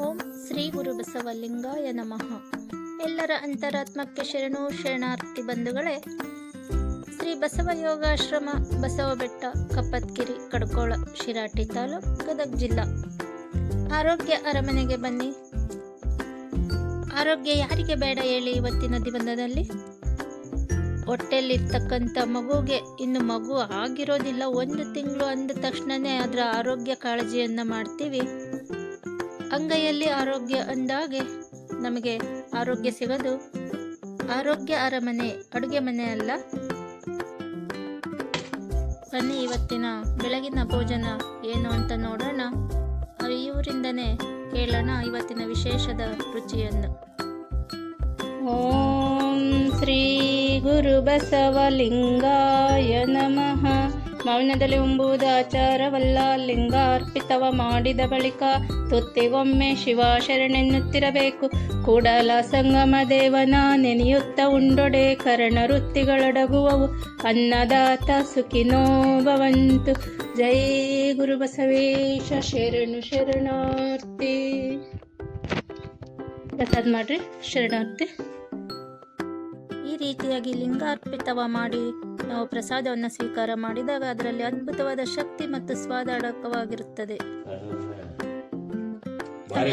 ಓಂ ಶ್ರೀ ಗುರು ಬಸವಲಿಂಗಾಯ ನಮಃ. ಎಲ್ಲರ ಅಂತರಾತ್ಮಕ್ಕೆ ಶರಣು ಶರಣಾರ್ಥಿ ಬಂಧುಗಳೇ, ಶ್ರೀ ಬಸವ ಯೋಗಾಶ್ರಮ ಬಸವ ಬೆಟ್ಟ, ಕಪ್ಪತ್ಗಿರಿ, ಕಡ್ಕೋಳ, ಶಿರಾಟಿ ತಾಲೂಕು, ಗದಗ ಜಿಲ್ಲಾ. ಆರೋಗ್ಯ ಅರಮನೆಗೆ ಬನ್ನಿ. ಆರೋಗ್ಯ ಯಾರಿಗೆ ಬೇಡ ಹೇಳಿ ಇವತ್ತಿನ ದಿಬಂಧದಲ್ಲಿ ಹೊಟ್ಟೆಲಿರ್ತಕ್ಕಂಥ ಮಗುಗೆ ಇನ್ನು ಮಗು ಆಗಿರೋದಿಲ್ಲ. ಒಂದು ತಿಂಗಳು ಅಂದ ತಕ್ಷಣನೇ ಅದರ ಆರೋಗ್ಯ ಕಾಳಜಿಯನ್ನು ಮಾಡ್ತೀವಿ. ಅಂಗೈಯಲ್ಲಿ ಆರೋಗ್ಯ ಅಂದಾಗೆ ನಮಗೆ ಆರೋಗ್ಯ ಸಿಗದು. ಆರೋಗ್ಯ ಅರಮನೆ, ಅಡುಗೆ ಮನೆ ಅಲ್ಲ. ಬನ್ನಿ ಇವತ್ತಿನ ಬೆಳಗಿನ ಭೋಜನ ಏನು ಅಂತ ನೋಡೋಣ. ಇವರಿಂದನೇ ಕೇಳೋಣ ಇವತ್ತಿನ ವಿಶೇಷದ ರುಚಿಯನ್ನು. ಓಂ ಶ್ರೀ ಗುರು ಬಸವಲಿಂಗಾಯ ನಮಃ. ಮೌನದಲ್ಲಿ ಉಂಬುವುದು ಆಚಾರವಲ್ಲ ಲಿಂಗ ಅರ್ಪಿತವ ಮಾಡಿದ ಬಳಿಕ ತುತ್ತಿಗೊಮ್ಮೆ ಶಿವ ಶರಣೆನ್ನುತ್ತಿರಬೇಕು. ಕೂಡಲ ಸಂಗಮ ದೇವನ ನೆನೆಯುತ್ತ ಉಂಡೊಡೆ ಕರ್ಣ ವೃತ್ತಿಗಳೊಡಗುವವು ಅನ್ನದಾತ ಸುಖಿನೋ ಭವಂತು ಜೈ ಗುರು ಬಸವೇಶ, ಶರಣು ಶರಣಾರ್ಥಿ. ಪ್ರಸಾದ್ ಮಾಡ್ರಿ ಶರಣಾರ್ತಿ ಈ ರೀತಿಯಾಗಿ ಲಿಂಗಾರ್ಪಿತವ ಮಾಡಿ ನಾವು ಪ್ರಸಾದವನ್ನು ಸ್ವೀಕಾರ ಮಾಡಿದಾಗ ಅದರಲ್ಲಿ ಅದ್ಭುತವಾದ ಶಕ್ತಿ ಮತ್ತು ಸ್ವಾದಾಡಕವಾಗಿರುತ್ತದೆ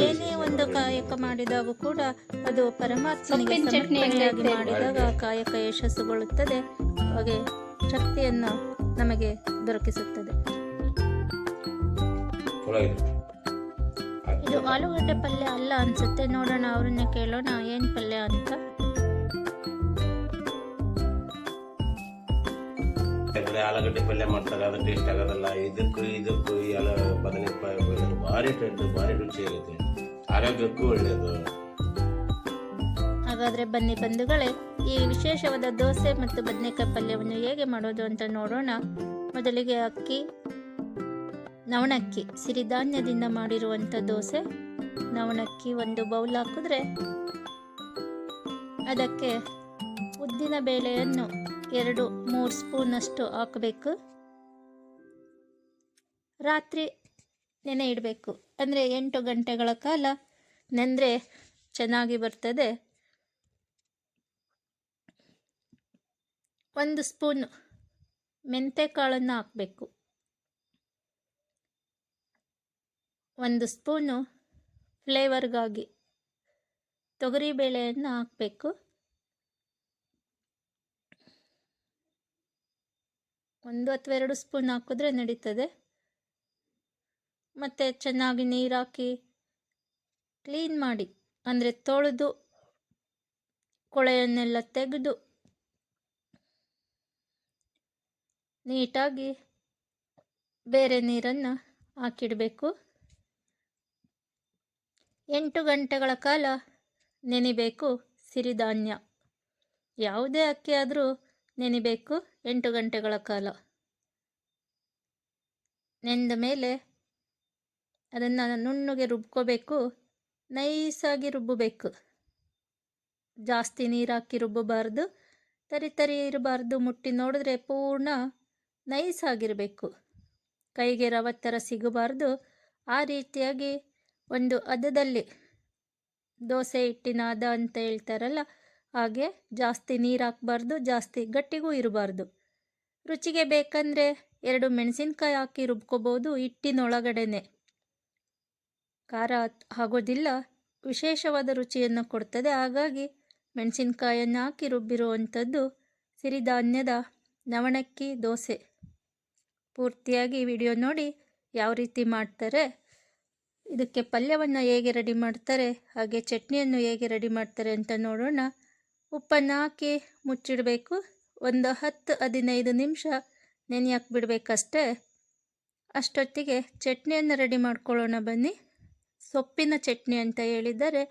ಏನೇ ಒಂದು ಕಾಯಕ ಮಾಡಿದಾಗ ಕೂಡ ಅದು ಪರಮಾತ್ಮನಿಗೆ ಸಮರ್ಪಣೆಯಾಗಿ? ಮಾಡಿದಾಗ ಕಾಯಕ ಯಶಸ್ಸುಗೊಳ್ಳುತ್ತದೆ. ಹಾಗೆ ಶಕ್ತಿಯನ್ನು ನಮಗೆ ದೊರಕಿಸುತ್ತದೆ. ಇದು ಆಲೂಗಡ್ಡೆ ಪಲ್ಯ ಅಲ್ಲ ಅನ್ಸುತ್ತೆ. ನೋಡೋಣ ಅವ್ರನ್ನೇ ಕೇಳೋಣ ಏನ್ ಪಲ್ಯ ಅಂತ. ಯಾಕಂದ್ರೆ ಆಲೂಗಡ್ಡೆ ಪಲ್ಯ ಮಾಡ್ತಾರೆ, ಅದು ಟೇಸ್ಟ್ ಆಗೋದಲ್ಲ. ಇದಕ್ಕೂ ಇದಕ್ಕೂ ಎಲ್ಲ ಬದನೆಕಾಯಿ ಭಾರಿ ಟೇಸ್ಟ್ ಭಾರಿ ರುಚಿ ಇರುತ್ತೆ. ಆರೋಗ್ಯಕ್ಕೂ ಒಳ್ಳೆಯದು ಹಾಗಾದ್ರೆ ಬನ್ನಿ ಬಂಧುಗಳೇ, ಈ ವಿಶೇಷವಾದ ದೋಸೆ ಮತ್ತು ಬದನೆಕಾಯಿ ಪಲ್ಯವನ್ನು ಹೇಗೆ ಮಾಡೋದು ಅಂತ ನೋಡೋಣ. ಮೊದಲಿಗೆ ಅಕ್ಕಿ, ನವಣಕ್ಕಿ. ಸಿರಿಧಾನ್ಯದಿಂದ ಮಾಡಿರುವಂಥ ದೋಸೆ. ನವಣಕ್ಕಿ ಒಂದು ಬೌಲ್ ಹಾಕಿದ್ರೆ ಅದಕ್ಕೆ ಉದ್ದಿನ ಬೇಳೆಯನ್ನು ಎರಡು ಮೂರು ಸ್ಪೂನಷ್ಟು ಹಾಕಬೇಕು. ರಾತ್ರಿ ನೆನೆ ಇಡಬೇಕು. ಅಂದರೆ ಎಂಟು ಗಂಟೆಗಳ ಕಾಲ ನೆಂದರೆ ಚೆನ್ನಾಗಿ ಬರ್ತದೆ. ಒಂದು ಸ್ಪೂನ್ ಮೆಂತೆ ಕಾಳನ್ನು ಹಾಕಬೇಕು. ಒಂದು ಸ್ಪೂನು ಫ್ಲೇವರ್ಗಾಗಿ ತೊಗರಿಬೇಳೆಯನ್ನು ಹಾಕಬೇಕು. ಒಂದು ಅಥವಾ ಎರಡು ಸ್ಪೂನ್ ಹಾಕಿದ್ರೆ ನಡೀತದೆ. ಮತ್ತು ಚೆನ್ನಾಗಿ ನೀರು ಹಾಕಿ ಕ್ಲೀನ್ ಮಾಡಿ, ಅಂದರೆ ತೊಳೆದು ಕೊಳೆಯನ್ನೆಲ್ಲ ತೆಗೆದು ನೀಟಾಗಿ ಬೇರೆ ನೀರನ್ನು ಹಾಕಿಡಬೇಕು. ಎಂಟು ಗಂಟೆಗಳ ಕಾಲ ನೆನಿಬೇಕು ಸಿರಿಧಾನ್ಯ. ಯಾವುದೇ ಅಕ್ಕಿ ಆದರೂ ನೆನಿಬೇಕು. ಎಂಟು ಗಂಟೆಗಳ ಕಾಲ. ನೆಂದ ಮೇಲೆ ಅದನ್ನು ನುಣ್ಣಗೆ ರುಬ್ಕೋಬೇಕು. ನೈಸಾಗಿ ರುಬ್ಬಬೇಕು. ಜಾಸ್ತಿ ನೀರು ಹಾಕಿ ರುಬ್ಬಬಾರ್ದು. ತರಿ ತರಿ ಇರಬಾರ್ದು. ಮುಟ್ಟಿ ನೋಡಿದ್ರೆ ಪೂರ್ಣ ನೈಸ್ ಆಗಿರಬೇಕು ಕೈಗೆ ರವ ಥರ ಸಿಗಬಾರ್ದು. ಆ ರೀತಿಯಾಗಿ ಒಂದು ಅದದಲ್ಲಿ ದೋಸೆ ಹಿಟ್ಟಿನ ಅದ ಅಂತ ಹೇಳ್ತಾರಲ್ಲ ಹಾಗೆ ಜಾಸ್ತಿ ನೀರು ಹಾಕಬಾರ್ದು, ಜಾಸ್ತಿ ಗಟ್ಟಿಗೂ ಇರಬಾರ್ದು. ರುಚಿಗೆ ಬೇಕಂದರೆ ಎರಡು ಮೆಣಸಿನ್ಕಾಯಿ ಹಾಕಿ ರುಬ್ಕೋಬೋದು ಹಿಟ್ಟಿನೊಳಗಡೆನೆ. ಖಾರ ಆಗೋದಿಲ್ಲ, ವಿಶೇಷವಾದ ರುಚಿಯನ್ನು ಕೊಡ್ತದೆ. ಹಾಗಾಗಿ ಮೆಣಸಿನ್ಕಾಯನ್ನು ಹಾಕಿ ರುಬ್ಬಿರುವಂಥದ್ದು ಸಿರಿಧಾನ್ಯದ ನವಣಕ್ಕಿ ದೋಸೆ. ಪೂರ್ತಿಯಾಗಿ ವಿಡಿಯೋ ನೋಡಿ ಯಾವ ರೀತಿ ಮಾಡ್ತಾರೆ, ಇದಕ್ಕೆ ಪಲ್ಯವನ್ನು ಹೇಗೆ ರೆಡಿ ಮಾಡ್ತಾರೆ, ಹಾಗೆ ಚಟ್ನಿಯನ್ನು ಹೇಗೆ ರೆಡಿ ಮಾಡ್ತಾರೆ ಅಂತ ನೋಡೋಣ. ಉಪ್ಪನ್ನು ಹಾಕಿ ಮುಚ್ಚಿಡಬೇಕು. ಒಂದು ಹತ್ತು ಹದಿನೈದು ನಿಮಿಷ ನೆನೆಯಕ್ಕೆ ಬಿಡಬೇಕಷ್ಟೇ. ಅಷ್ಟೊತ್ತಿಗೆ ಚಟ್ನಿಯನ್ನು ರೆಡಿ ಮಾಡ್ಕೊಳ್ಳೋಣ ಬನ್ನಿ. ಸೊಪ್ಪಿನ ಚಟ್ನಿ ಅಂತ ಹೇಳಿದರೆ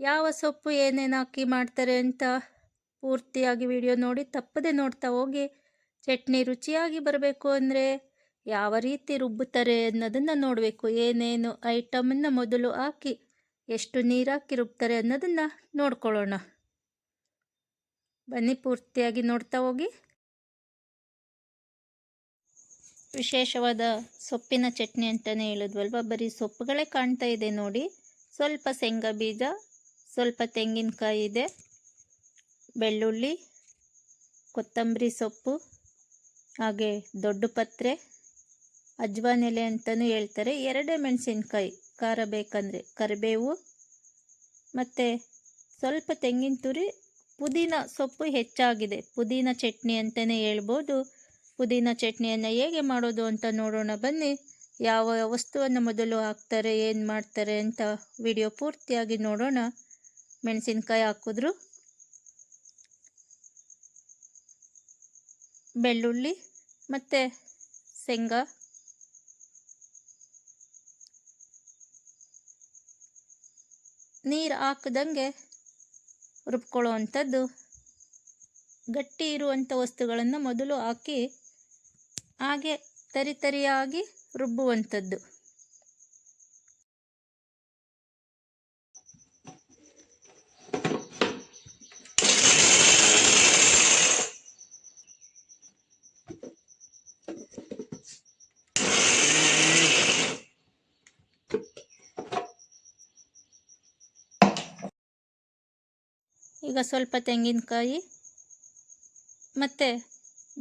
ಯಾವ ಸೊಪ್ಪು ಏನೇನು ಹಾಕಿ ಮಾಡ್ತಾರೆ ಅಂತ ಪೂರ್ತಿಯಾಗಿ ವಿಡಿಯೋ ನೋಡಿ ತಪ್ಪದೆ ನೋಡ್ತಾ ಹೋಗಿ. ಚಟ್ನಿ ರುಚಿಯಾಗಿ ಬರಬೇಕು ಅಂದರೆ ಯಾವ ರೀತಿ ರುಬ್ಬುತ್ತಾರೆ ಅನ್ನೋದನ್ನು ನೋಡಬೇಕು. ಏನೇನು ಐಟಮನ್ನು ಮೊದಲು ಹಾಕಿ ಎಷ್ಟು ನೀರು ಹಾಕಿ ರುಬ್ತಾರೆ ಅನ್ನೋದನ್ನು ನೋಡ್ಕೊಳ್ಳೋಣ. ಬನ್ನಿ ಪೂರ್ತಿಯಾಗಿ ನೋಡ್ತಾ ಹೋಗಿ. ವಿಶೇಷವಾದ ಸೊಪ್ಪಿನ ಚಟ್ನಿ ಅಂತಲೇ ಹೇಳಿದ್ವಲ್ವ? ಬರೀ ಸೊಪ್ಪುಗಳೇ ಕಾಣ್ತಾ ಇದೆ ನೋಡಿ. ಸ್ವಲ್ಪ ಶೇಂಗಾ ಬೀಜ, ಸ್ವಲ್ಪ ತೆಂಗಿನಕಾಯಿ ಇದೆ, ಬೆಳ್ಳುಳ್ಳಿ, ಕೊತ್ತಂಬರಿ ಸೊಪ್ಪು, ಹಾಗೆ ದೊಡ್ಡ ಪತ್ರೆ ಅಜ್ವಾನ್ ಎಲೆ ಅಂತಲೂ ಹೇಳ್ತಾರೆ. ಎರಡೇ ಮೆಣಸಿನ್ಕಾಯಿ, ಖಾರ ಬೇಕಂದರೆ ಕರಿಬೇವು, ಮತ್ತು ಸ್ವಲ್ಪ ತೆಂಗಿನ ತುರಿ ಪುದೀನ ಸೊಪ್ಪು ಹೆಚ್ಚಾಗಿದೆ. ಪುದೀನ ಚಟ್ನಿ ಅಂತಲೇ ಹೇಳ್ಬೋದು. ಪುದೀನ ಚಟ್ನಿಯನ್ನು ಹೇಗೆ ಮಾಡೋದು ಅಂತ ನೋಡೋಣ. ಬನ್ನಿ, ಯಾವ ವಸ್ತುವನ್ನು ಮೊದಲು ಹಾಕ್ತಾರೆ, ಏನು ಮಾಡ್ತಾರೆ ಅಂತ ವಿಡಿಯೋ ಪೂರ್ತಿಯಾಗಿ ನೋಡೋಣ. ಮೆಣಸಿನ್ಕಾಯಿ ಹಾಕಿದ್ರು. ಬೆಳ್ಳುಳ್ಳಿ ಮತ್ತು ಶೇಂಗಾ. ನೀರು ಹಾಕದಂಗೆ ರುಬ್ಕೊಳ್ಳೋ ಗಟ್ಟಿ ಇರುವಂಥ ವಸ್ತುಗಳನ್ನು ಮೊದಲು ಹಾಕಿ ಹಾಗೆ ತರಿತರಿಯಾಗಿ ರುಬ್ಬುವಂಥದ್ದು. ಈಗ ಸ್ವಲ್ಪ ತೆಂಗಿನಕಾಯಿ ಮತ್ತು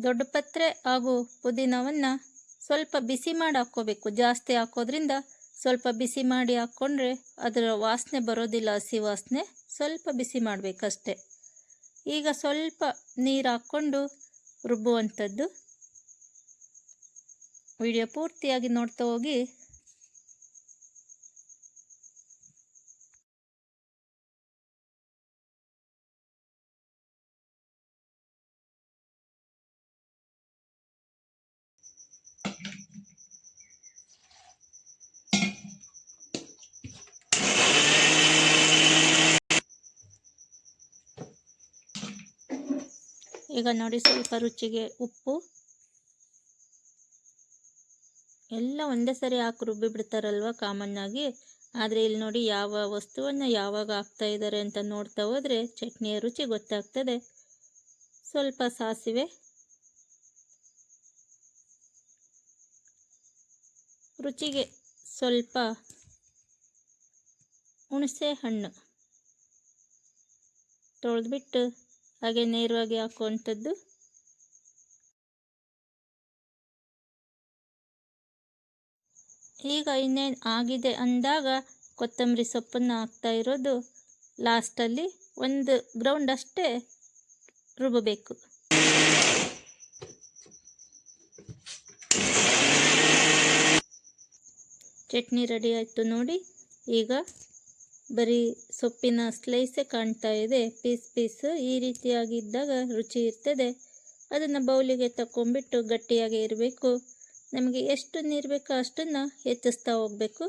ದೊಡ್ಡ ಪತ್ರೆ ಹಾಗೂ ಪುದೀನವನ್ನು ಸ್ವಲ್ಪ ಬಿಸಿ ಮಾಡಿ ಹಾಕ್ಕೋಬೇಕು. ಜಾಸ್ತಿ ಹಾಕೋದ್ರಿಂದ ಸ್ವಲ್ಪ ಬಿಸಿ ಮಾಡಿ ಹಾಕ್ಕೊಂಡ್ರೆ ಅದರ ವಾಸನೆ ಬರೋದಿಲ್ಲ, ಹಸಿ ವಾಸನೆ ಸ್ವಲ್ಪ ಬಿಸಿ ಮಾಡಬೇಕಷ್ಟೆ. ಈಗ ಸ್ವಲ್ಪ ನೀರು ಹಾಕ್ಕೊಂಡು ರುಬ್ಬುವಂಥದ್ದು. ವಿಡಿಯೋ ಪೂರ್ತಿಯಾಗಿ ನೋಡ್ತಾ ಹೋಗಿ. ಈಗ ನೋಡಿ ಸ್ವಲ್ಪ ರುಚಿಗೆ ಉಪ್ಪು. ಎಲ್ಲ ಒಂದೇ ಸರಿ ಹಾಕಿ ರುಬ್ಬಿ ಬಿಡ್ತಾರಲ್ವ ಕಾಮನ್ ಆದರೆ ಇಲ್ಲಿ ನೋಡಿ ಯಾವ ವಸ್ತುವನ್ನು ಯಾವಾಗ ಹಾಕ್ತಾ ಇದ್ದಾರೆ ಅಂತ ನೋಡ್ತಾ ಹೋದರೆ ಚಟ್ನಿಯ ರುಚಿ ಗೊತ್ತಾಗ್ತದೆ. ಸ್ವಲ್ಪ ಸಾಸಿವೆ. ರುಚಿಗೆ ಸ್ವಲ್ಪ ಹುಣಸೆ ಹಣ್ಣು ತೊಳೆದ್ಬಿಟ್ಟು ಹಾಗೆ ನೇರವಾಗಿ ಹಾಕುವಂಥದ್ದು. ಈಗ ಇನ್ನೇನು ಆಗಿದೆ ಅಂದಾಗ ಕೊತ್ತಂಬರಿ ಸೊಪ್ಪನ್ನು ಹಾಕ್ತಾ ಇರೋದು. ಲಾಸ್ಟಲ್ಲಿ ಒಂದು ಗ್ರೌಂಡ್ ಅಷ್ಟೇ ರುಬ್ಬಬೇಕು. ಚಟ್ನಿ ರೆಡಿ ಆಯಿತು ನೋಡಿ. ಈಗ ಬರೀ ಸೊಪ್ಪಿನ ಸ್ಲೈಸೇ ಕಾಣ್ತಾ ಇದೆ. ಪೀಸ್ ಪೀಸ್ ಈ ರೀತಿಯಾಗಿ ಇದ್ದಾಗ ರುಚಿ ಇರ್ತದೆ. ಅದನ್ನು ಬೌಲಿಗೆ ತಕ್ಕೊಂಬಿಟ್ಟು ಗಟ್ಟಿಯಾಗಿ ಇರಬೇಕು. ನಮಗೆ ಎಷ್ಟು ನೀರು ಬೇಕೋ ಅಷ್ಟನ್ನು ಹೆಚ್ಚಿಸ್ತಾ ಹೋಗಬೇಕು.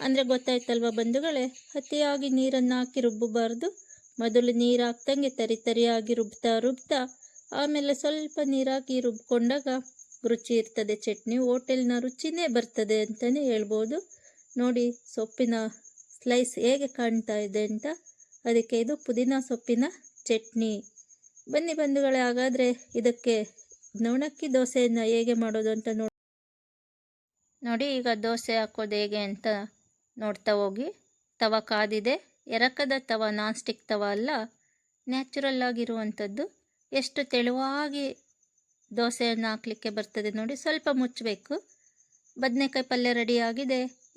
ಅಂದರೆ ಗೊತ್ತಾಯ್ತಲ್ವ ಬಂಧುಗಳೇ? ಅತಿಯಾಗಿ ನೀರನ್ನು ಹಾಕಿ ರುಬ್ಬಬಾರ್ದು. ಮೊದಲು ನೀರು ಹಾಕ್ದಂಗೆ ತರಿ ತರಿಯಾಗಿ ರುಬ್ತಾ ರುಬ್ತಾ, ಆಮೇಲೆ ಸ್ವಲ್ಪ ನೀರಾಕಿ ರುಬ್ಕೊಂಡಾಗ ರುಚಿ ಇರ್ತದೆ. ಚಟ್ನಿ, ಹೋಟೆಲ್ನ ರುಚಿನೇ ಬರ್ತದೆ ಅಂತಲೇ ಹೇಳ್ಬೋದು. ನೋಡಿ ಸೊಪ್ಪಿನ ಸ್ಲೈಸ್ ಹೇಗೆ ಕಾಣ್ತಾ ಇದೆ ಅಂತ ಅದಕ್ಕೆ ಇದು ಪುದೀನ ಸೊಪ್ಪಿನ ಚಟ್ನಿ. ಬನ್ನಿ ಬಂಧುಗಳೇ, ಹಾಗಾದರೆ ಇದಕ್ಕೆ ನವಣಕ್ಕಿ ದೋಸೆಯನ್ನು ಹೇಗೆ ಮಾಡೋದು ಅಂತ ನೋಡಿ ನೋಡಿ, ಈಗ ದೋಸೆ ಹಾಕೋದು ಹೇಗೆ ಅಂತ ನೋಡ್ತಾ ಹೋಗಿ. ತವ ಕಾದಿದೆ. ಎರಕದ ತವ ನಾನ್ ಸ್ಟಿಕ್ ತವ ಅಲ್ಲ ನ್ಯಾಚುರಲ್ ಆಗಿರುವಂಥದ್ದು. ಎಷ್ಟು ತೆಳುವಾಗಿ ದೋಸೆಯನ್ನು ಹಾಕಲಿಕ್ಕೆ ಬರ್ತದೆ ನೋಡಿ, ಸ್ವಲ್ಪ ಮುಚ್ಚಬೇಕು. ಬದನೆಕಾಯಿ ಪಲ್ಯ ರೆಡಿ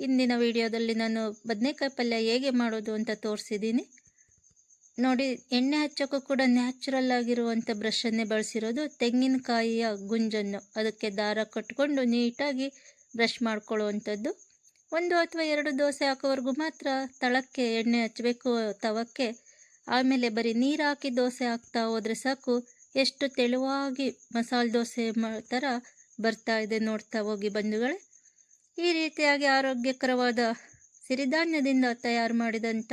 ಇಂದಿನ ವಿಡಿಯೋದಲ್ಲಿ ನಾನು ಬದನೆಕಾಯಿ ಪಲ್ಯ ಹೇಗೆ ಮಾಡೋದು ಅಂತ ತೋರಿಸಿದ್ದೀನಿ. ನೋಡಿ, ಎಣ್ಣೆ ಹಚ್ಚೋಕ್ಕೂ ಕೂಡ ನ್ಯಾಚುರಲ್ ಆಗಿರುವಂಥ ಬ್ರಷನ್ನೇ ಬಳಸಿರೋದು ತೆಂಗಿನಕಾಯಿಯ ಗುಂಜನ್ನು. ಅದಕ್ಕೆ ದಾರ ಕಟ್ಕೊಂಡು ನೀಟಾಗಿ ಬ್ರಷ್ ಮಾಡ್ಕೊಳ್ಳುವಂಥದ್ದು. ಒಂದು ಅಥವಾ ಎರಡು ದೋಸೆ ಹಾಕೋವರೆಗೂ ಮಾತ್ರ ತಳಕ್ಕೆ ಎಣ್ಣೆ ಹಚ್ಚಬೇಕು ತವಕ್ಕೆ. ಆಮೇಲೆ ಬರೀ ನೀರು ಹಾಕಿ ದೋಸೆ ಹಾಕ್ತಾ ಹೋದರೆ ಸಾಕು. ಎಷ್ಟು ತೆಳುವಾಗಿ ಮಸಾಲೆ ದೋಸೆ ಥರ ಬರ್ತಾ ಇದೆ ನೋಡ್ತಾ ಹೋಗಿ ಬಂಧುಗಳೇ. ಈ ರೀತಿಯಾಗಿ ಆರೋಗ್ಯಕರವಾದ ಸಿರಿಧಾನ್ಯದಿಂದ ತಯಾರು ಮಾಡಿದಂಥ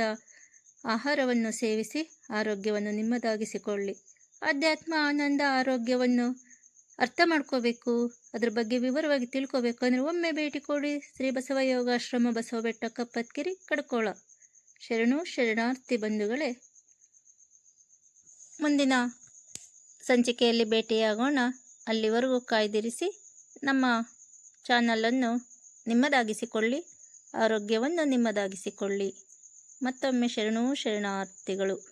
ಆಹಾರವನ್ನು ಸೇವಿಸಿ ಆರೋಗ್ಯವನ್ನು ನಿಮ್ಮದಾಗಿಸಿಕೊಳ್ಳಿ. ಆಧ್ಯಾತ್ಮ ಆನಂದ ಆರೋಗ್ಯವನ್ನು ಅರ್ಥ ಮಾಡ್ಕೋಬೇಕು, ಅದ್ರ ಬಗ್ಗೆ ವಿವರವಾಗಿ ತಿಳ್ಕೋಬೇಕು ಅಂದರೆ ಒಮ್ಮೆ ಭೇಟಿ ಕೊಡಿ. ಶ್ರೀ ಬಸವ ಯೋಗಾಶ್ರಮ ಬಸವ ಬೆಟ್ಟ ಕಪ್ಪತ್ಕಿರಿ ಕಡ್ಕೋಳ. ಶರಣು ಶರಣಾರ್ಥಿ ಬಂಧುಗಳೇ, ಮುಂದಿನ ಸಂಚಿಕೆಯಲ್ಲಿ ಭೇಟಿಯಾಗೋಣ. ಅಲ್ಲಿವರೆಗೂ ಕಾಯ್ದಿರಿಸಿ ನಮ್ಮ ಚಾನಲನ್ನು ನಿಮ್ಮದಾಗಿಸಿಕೊಳ್ಳಿ. ಆರೋಗ್ಯವನ್ನು ನಿಮ್ಮದಾಗಿಸಿಕೊಳ್ಳಿ. ಮತ್ತೊಮ್ಮೆ ಶರಣೂ ಶರಣಾರ್ಥಿಗಳು.